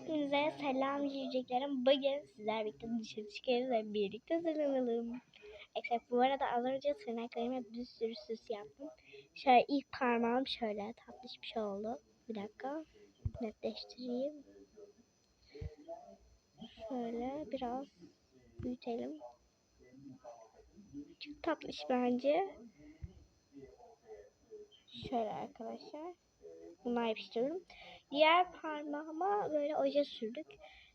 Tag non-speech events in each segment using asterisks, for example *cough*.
Hepinize selam yiyeceklerim. Bugün sizler birlikte dışarı çıkıyoruz ve birlikte tırmanalım. Eksik bu arada az önce tırnaklarıma bir sürü süs yaptım. Şöyle ilk parmağım şöyle tatlış bir şey oldu. Bir dakika netleştireyim. Şöyle biraz büyütelim. Çok tatlış bence. Şöyle arkadaşlar. Bunları yapıştırıyorum. Diğer parmağıma böyle oje sürdük.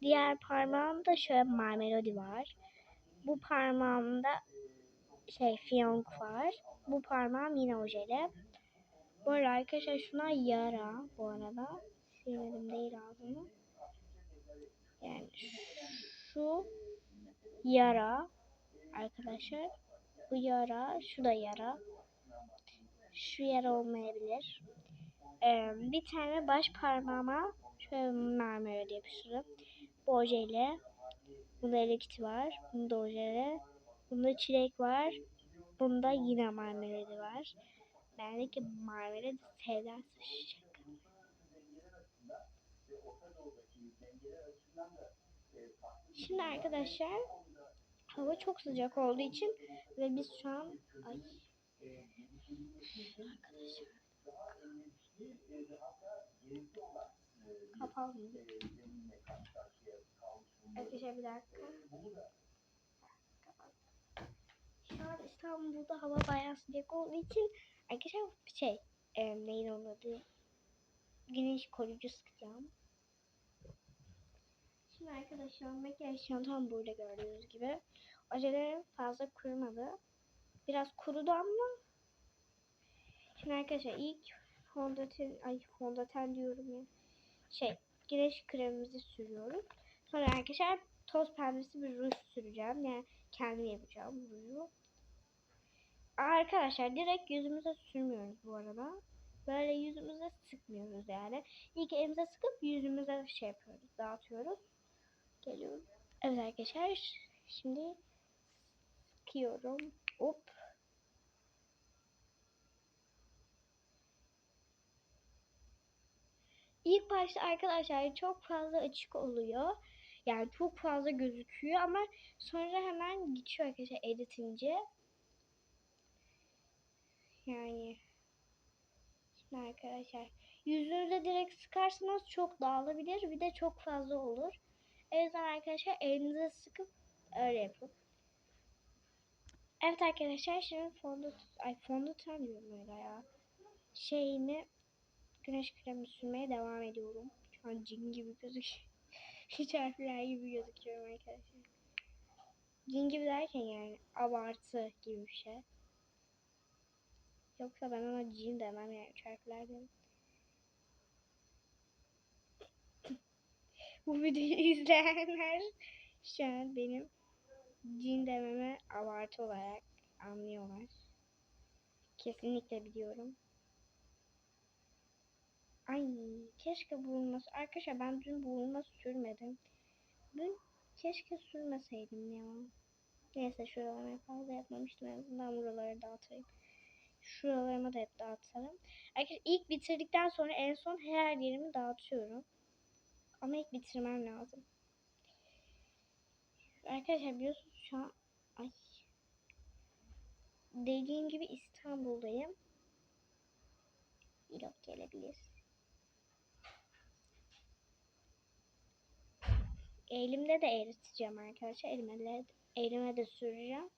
Diğer parmağımda şöyle My Melody var. Bu parmağımda şey fiyonk var. Bu parmağım yine ojeli. Bu arada arkadaşlar şuna yara bu arada. Silmedim değil ağzımı. Yani şu yara arkadaşlar. Bu yara, şu da yara. Şu yara olmayabilir. Bir tane baş parmağıma şöyle mermer yapıştırdım. Bu ojeyle. Bunda elekti var. Bunda ojeyle. Bunda çilek var. Bunda yine marmelade var. Bendeki marmelade sevden sıçacak. Şimdi arkadaşlar hava çok sıcak olduğu için ve biz şu an ay arkadaşlar kapalı? Arkadaşlar bir dakika. Şu an İstanbul'da hava bayağı sıcak olduğu için arkadaşlar şey e, neydi onun? Güneş koruyucu sıkacağım. Şimdi arkadaşlar makyaj çantam burada gördüğünüz gibi. Ojelerim fazla kurumadı. Biraz kurudu ama Şimdi arkadaşlar ilk fondöten, ay fondöten diyorum ya. Şey, güneş kremimizi sürüyoruz. Sonra arkadaşlar toz pembesi bir ruj süreceğim. Yani kendim yapacağım ruju. Arkadaşlar direkt yüzümüze sürmüyoruz bu arada. Böyle yüzümüze sıkmıyoruz yani. İlk elimize sıkıp yüzümüze şey yapıyoruz, dağıtıyoruz. Geliyorum. Evet arkadaşlar, şimdi sıkıyorum. Hop. İlk başta arkadaşlar çok fazla açık oluyor. Yani çok fazla gözüküyor ama sonra hemen geçiyor arkadaşlar editince. Yani şimdi arkadaşlar yüzünüze direkt sıkarsanız çok dağılabilir bir de çok fazla olur. O yüzden arkadaşlar elinize sıkıp öyle yapın. Evet arkadaşlar şimdi fondöten, ay fondöten diyorum ya. Şeyini güneş kremi sürmeye devam ediyorum. Şu an cin gibi gözüküyor. *laughs* Hiç harfler gibi gözüküyorum arkadaşlar. Cin gibi derken yani abartı gibi bir şey. Yoksa ben ona cin demem yani harfler derim. *laughs* Bu videoyu *laughs* izleyenler şu an benim cin dememe abartı olarak anlıyorlar. Kesinlikle biliyorum. Ay keşke burnuma arkadaşlar ben dün burnuma sürmedim. Dün keşke sürmeseydim ya. Neyse şuralarıma fazla yapmamıştım en azından buraları dağıtayım. Şuralarıma da hep dağıtalım. Arkadaşlar ilk bitirdikten sonra en son her yerimi dağıtıyorum. Ama ilk bitirmem lazım. Arkadaşlar biliyorsunuz şu an ay dediğim gibi İstanbul'dayım. Yok gelebilir. Elimde de eriteceğim arkadaşlar. Elime de, elime de süreceğim.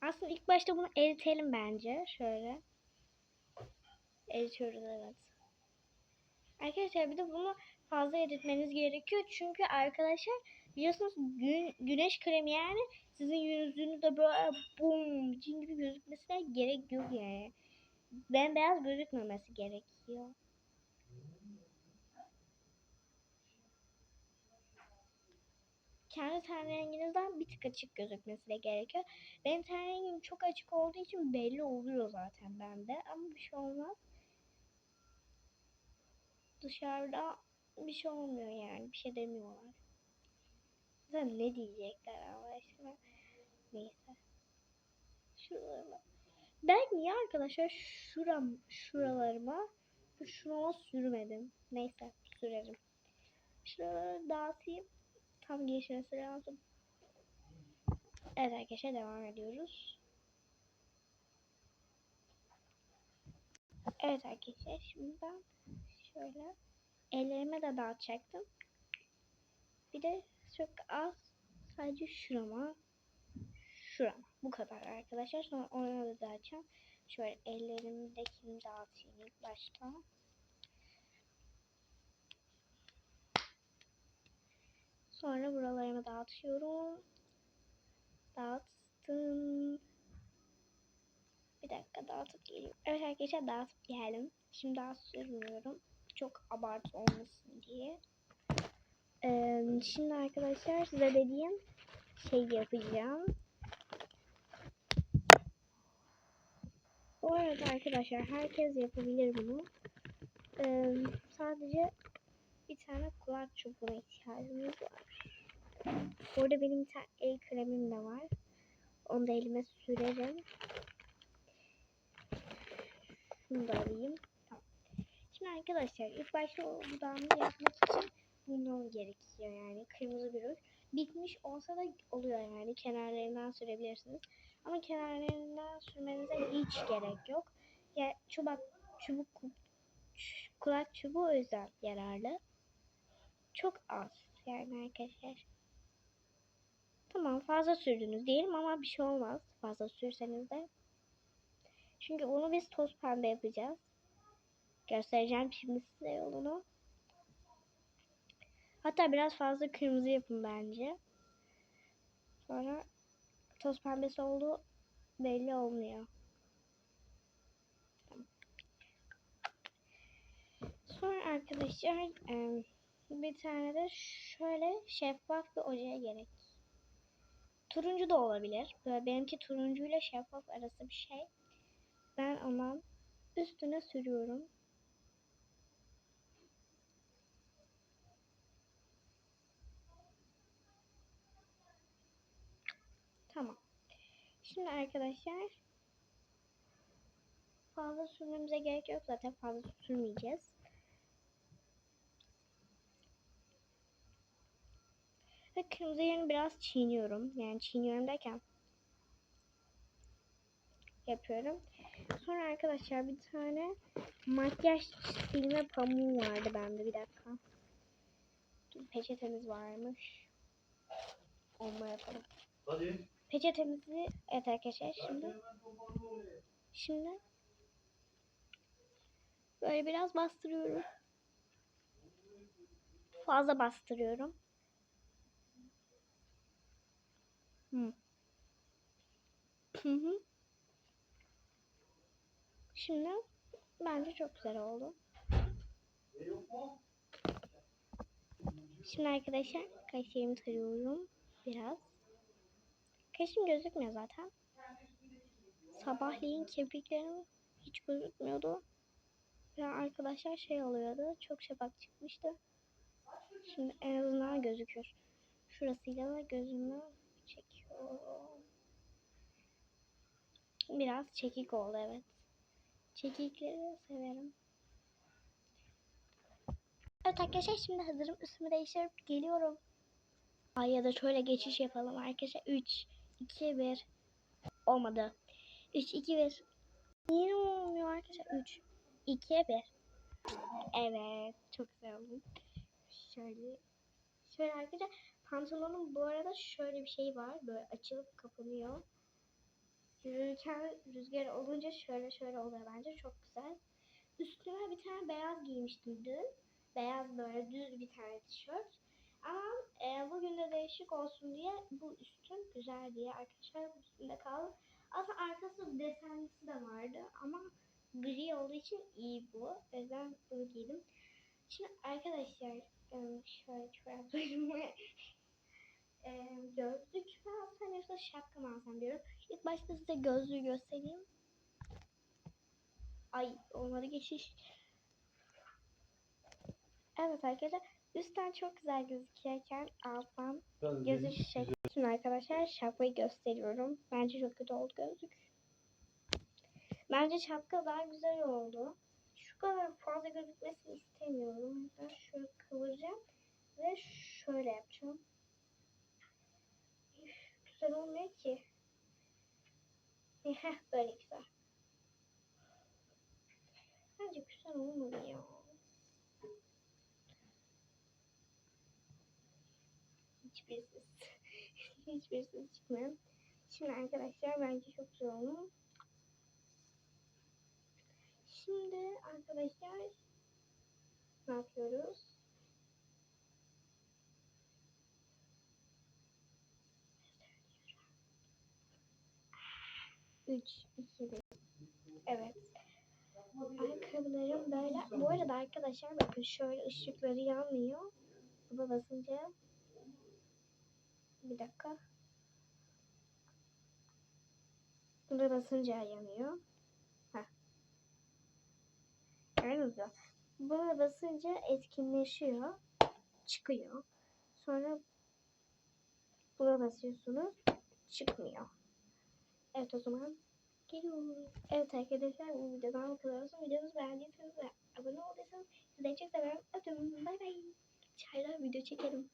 Aslında ilk başta bunu eritelim bence. Şöyle. Eritiyoruz evet. Arkadaşlar bir de bunu fazla eritmeniz gerekiyor. Çünkü arkadaşlar biliyorsunuz gün, güneş kremi yani sizin yüzünüzde böyle bum cin gibi gözükmesine gerek yok yani. Bembeyaz gözükmemesi gerekiyor. Kendi ten renginizden bir tık açık gözükmesi de gerekiyor. Benim ten rengim çok açık olduğu için belli oluyor zaten bende ama bir şey olmaz. Dışarıda bir şey olmuyor yani bir şey demiyorlar. Zaten ne diyecekler Allah aşkına. Neyse. Şuralarıma Ben niye arkadaşlar şuram şuralarıma şurama sürmedim. Neyse sürerim. Şuraları dağıtayım. Tam geçmesi lazım. Evet arkadaşlar devam ediyoruz. Evet arkadaşlar şimdi ben şöyle ellerime de dağıtacaktım. Bir de çok az sadece şurama şurama bu kadar arkadaşlar. Sonra ona da dağıtacağım. Şöyle ellerimdekini dağıtayım ilk başta. Sonra buralarımı dağıtıyorum. Dağıttım. Bir dakika dağıtıp geliyorum. Evet arkadaşlar dağıtıp geldim. Şimdi daha sürmüyorum. Çok abartı olmasın diye. Ee, şimdi arkadaşlar size dediğim şey yapacağım. Bu arada arkadaşlar herkes yapabilir bunu. Ee, sadece bir tane kulak çubuğuna ihtiyacımız var. Burada benim bir tane el kremim de var. Onu da elime sürerim. Şunu da alayım. Şimdi arkadaşlar ilk başta o dudağımı yapmak için bunu gerekiyor yani kırmızı bir ruj. Bitmiş olsa da oluyor yani kenarlarından sürebilirsiniz. Ama kenarlarından sürmenize hiç gerek yok. Ya çubuk çubuk ç- kulak çubuğu o yüzden yararlı. Çok az yani arkadaşlar. Tamam fazla sürdünüz diyelim ama bir şey olmaz fazla sürseniz de. Çünkü onu biz toz pembe yapacağız. Göstereceğim şimdi size yolunu. Hatta biraz fazla kırmızı yapın bence. Sonra toz pembesi olduğu belli olmuyor. Sonra arkadaşlar bir tane de şöyle şeffaf bir oje gerek. Turuncu da olabilir. Böyle benimki turuncuyla şeffaf arası bir şey. Ben ondan üstüne sürüyorum. Tamam. Şimdi arkadaşlar fazla sürmemize gerek yok zaten fazla sürmeyeceğiz. Ve kırmızı yerini biraz çiğniyorum. Yani çiğniyorum derken yapıyorum. Sonra arkadaşlar bir tane makyaj silme pamuğu vardı bende. Bir dakika. Peçetemiz varmış. Onunla yapalım. Hadi. Peçetemizi evet arkadaşlar şimdi şimdi böyle biraz bastırıyorum. Fazla bastırıyorum. Hı. Şimdi bence çok güzel oldu. Şimdi arkadaşlar kaşlarımı tarıyorum biraz. Kaşım gözükmüyor zaten. Sabahleyin kirpiklerim hiç gözükmüyordu. Ve arkadaşlar şey oluyordu. Çok şafak çıkmıştı. Şimdi en azından gözüküyor. Şurasıyla da gözümü çekiyorum. Biraz çekik oldu evet. Çekikleri severim. Evet arkadaşlar şimdi hazırım. Üstümü değiştirip geliyorum. Ay ya da şöyle geçiş yapalım arkadaşlar. 3, 2, 1. Olmadı. 3, 2, 1. Niye olmuyor arkadaşlar? 3, 2, 1. Evet. Çok güzel oldu. Şöyle. Şöyle arkadaşlar. Pantolonun bu arada şöyle bir şey var. Böyle açılıp kapanıyor. Yürürken rüzgar olunca şöyle şöyle oluyor bence. Çok güzel. Üstüme bir tane beyaz giymiştim dün. Beyaz böyle düz bir tane tişört. Ama e, bugün de değişik olsun diye bu üstüm güzel diye arkadaşlar üstünde kaldı. Aslında arkası desenlisi de vardı ama gri olduğu için iyi bu. O yüzden bunu giydim. Şimdi arkadaşlar e, şöyle çoraplarımı *laughs* e, gözlük mü alsam yoksa şapka mı alsam diyorum. İlk başta size gözlüğü göstereyim. Ay olmadı geçiş. Evet arkadaşlar üstten çok güzel gözüküyorken alttan gözü şey. Şimdi arkadaşlar şapkayı gösteriyorum. Bence çok kötü oldu gözlük. Bence şapka daha güzel oldu. Şu kadar fazla gözükmesini istemiyorum. Yüzden şöyle kıvıracağım ve şöyle yapacağım. Üf, güzel olmuyor ki. Heh, *laughs* böyle güzel. Bence güzel olmadı ya. Hiçbirisiz. *laughs* Hiçbirisiz çıkmıyor. Şimdi arkadaşlar bence çok güzel oldu. Şimdi arkadaşlar ne yapıyoruz? Üç, iki, bir. Evet. Ayakkabılarım böyle. Bu arada arkadaşlar bakın şöyle ışıkları yanmıyor. Buna basınca bir dakika. Buna basınca yanıyor. Heh. Gördünüz mü? Buna basınca etkinleşiyor. Çıkıyor. Sonra buna basıyorsunuz. Çıkmıyor. Evet o zaman geliyoruz. Evet arkadaşlar bu videodan bu kadar olsun. Videomuzu beğendiyseniz ve abone olduysanız sizleri çok seviyorum. Öpüyorum. Bay bay. Çaylar video çekelim.